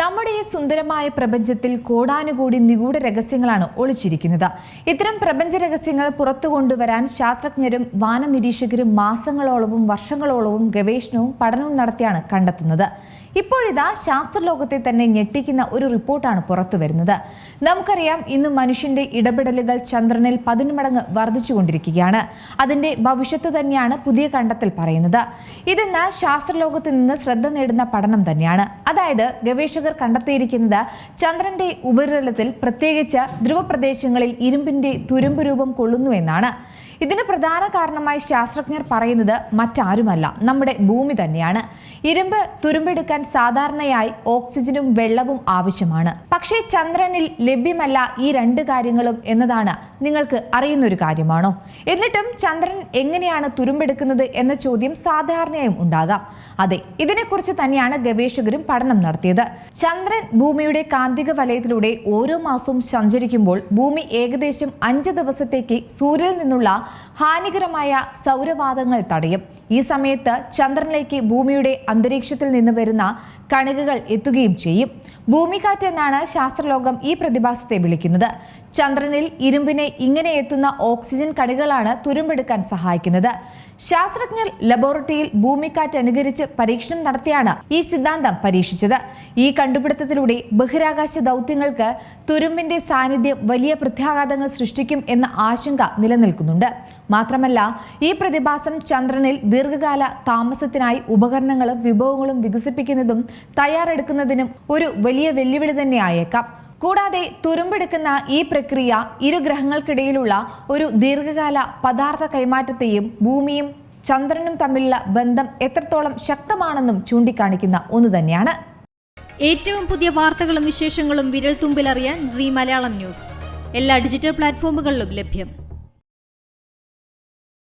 നമ്മുടെ ഈ സുന്ദരമായ പ്രപഞ്ചത്തിൽ കോടാനുകൂടി നിഗൂഢ രഹസ്യങ്ങളാണ് ഒളിച്ചിരിക്കുന്നത്. ഇത്തരം പ്രപഞ്ച രഹസ്യങ്ങൾ പുറത്തു കൊണ്ടുവരാൻ ശാസ്ത്രജ്ഞരും വാനനിരീക്ഷകരും മാസങ്ങളോളവും വർഷങ്ങളോളവും ഗവേഷണവും പഠനവും നടത്തിയാണ് കണ്ടെത്തുന്നത്. ഇപ്പോഴിതാ ശാസ്ത്രലോകത്തെ തന്നെ ഞെട്ടിക്കുന്ന ഒരു റിപ്പോർട്ടാണ് പുറത്തു വരുന്നത്. നമുക്കറിയാം ഇന്ന് മനുഷ്യന്റെ ഇടപെടലുകൾ ചന്ദ്രനിൽ പതിന്മടങ്ങ് വർദ്ധിച്ചുകൊണ്ടിരിക്കുകയാണ്. അതിന്റെ ഭവിഷ്യത്ത് തന്നെയാണ് പുതിയ കണ്ടെത്തൽ പറയുന്നത്. ഇതെന്ന് ശാസ്ത്രലോകത്ത് നിന്ന് ശ്രദ്ധ നേടുന്ന പഠനം തന്നെയാണ്. അതായത് ഗവേഷകർ കണ്ടെത്തിയിരിക്കുന്നത് ചന്ദ്രന്റെ ഉപരിതലത്തിൽ പ്രത്യേകിച്ച് ധ്രുവപ്രദേശങ്ങളിൽ ഇരുമ്പിന്റെ തുരുമ്പ് രൂപം കൊള്ളുന്നുവെന്നാണ്. ഇതിന് പ്രധാന കാരണമായി ശാസ്ത്രജ്ഞർ പറയുന്നത് മറ്റാരുമല്ല നമ്മുടെ ഭൂമി തന്നെയാണ്. ഇരുമ്പ് തുരുമ്പെടുക്കാൻ സാധാരണയായി ഓക്സിജനും വെള്ളവും ആവശ്യമാണ്. പക്ഷേ ചന്ദ്രനിൽ ലഭ്യമല്ല ഈ രണ്ട് കാര്യങ്ങളും എന്നതാണ് നിങ്ങൾക്ക് അറിയുന്നൊരു കാര്യമാണോ? എന്നിട്ടും ചന്ദ്രൻ എങ്ങനെയാണ് തുരുമ്പെടുക്കുന്നത് എന്ന ചോദ്യം സാധാരണയായും ഉണ്ടാകാം. അതെ ഇതിനെക്കുറിച്ച് തന്നെയാണ് ഗവേഷകരും പഠനം നടത്തിയത്. ചന്ദ്രൻ ഭൂമിയുടെ കാന്തിക വലയത്തിലൂടെ ഓരോ മാസവും സഞ്ചരിക്കുമ്പോൾ ഭൂമി ഏകദേശം അഞ്ച് ദിവസത്തേക്ക് സൂര്യനിൽ നിന്നുള്ള ഹാനികരമായ സൗരവാദങ്ങൾ തടയും. ഈ സമയത്ത് ചന്ദ്രനിലേക്ക് ഭൂമിയുടെ അന്തരീക്ഷത്തിൽ നിന്ന് വരുന്ന കണികകൾ എത്തുകയും ചെയ്യും. ഭൂമിക്കാറ്റ് എന്നാണ് ശാസ്ത്രലോകം ഈ പ്രതിഭാസത്തെ വിളിക്കുന്നത്. ചന്ദ്രനിൽ ഇരുമ്പിനെ ഇങ്ങനെ എത്തുന്ന ഓക്സിജൻ കണികളാണ് തുരുമ്പെടുക്കാൻ സഹായിക്കുന്നത്. ശാസ്ത്രജ്ഞർ ലബോറട്ടറിയിൽ ഭൂമിക്കാറ്റ് അനുകരിച്ച് പരീക്ഷണം നടത്തിയാണ് ഈ സിദ്ധാന്തം പരീക്ഷിച്ചത്. ഈ കണ്ടുപിടുത്തത്തിലൂടെ ബഹിരാകാശ ദൗത്യങ്ങൾക്ക് തുരുമ്പിന്റെ സാന്നിധ്യം വലിയ പ്രത്യാഘാതങ്ങൾ സൃഷ്ടിക്കും എന്ന ആശങ്ക നിലനിൽക്കുന്നുണ്ട്. മാത്രമല്ല ഈ പ്രതിഭാസം ചന്ദ്രനിൽ ദീർഘകാല താമസത്തിനായി ഉപകരണങ്ങളും വിഭവങ്ങളും വികസിപ്പിക്കുന്നതും തയ്യാറെടുക്കുന്നതിനും ഒരു വലിയ വെല്ലുവിളി തന്നെ ആയേക്കാം കൂടാതെ തുരുമ്പെടുക്കുന്ന ഈ പ്രക്രിയ ഇരു ഗ്രഹങ്ങൾക്കിടയിലുള്ള ഒരു ദീർഘകാല പദാർത്ഥ കൈമാറ്റത്തെയും ഭൂമിയും ചന്ദ്രനും തമ്മിലുള്ള ബന്ധം എത്രത്തോളം ശക്തമാണെന്നും ചൂണ്ടിക്കാണിക്കുന്ന ഒന്ന് തന്നെയാണ്. ഏറ്റവും പുതിയ വാർത്തകളും വിശേഷങ്ങളും വിരൽ തുമ്പിലറിയാൻ സി മലയാളം ന്യൂസ്. എല്ലാ ഡിജിറ്റൽ പ്ലാറ്റ്ഫോമുകളിലും ലഭ്യം.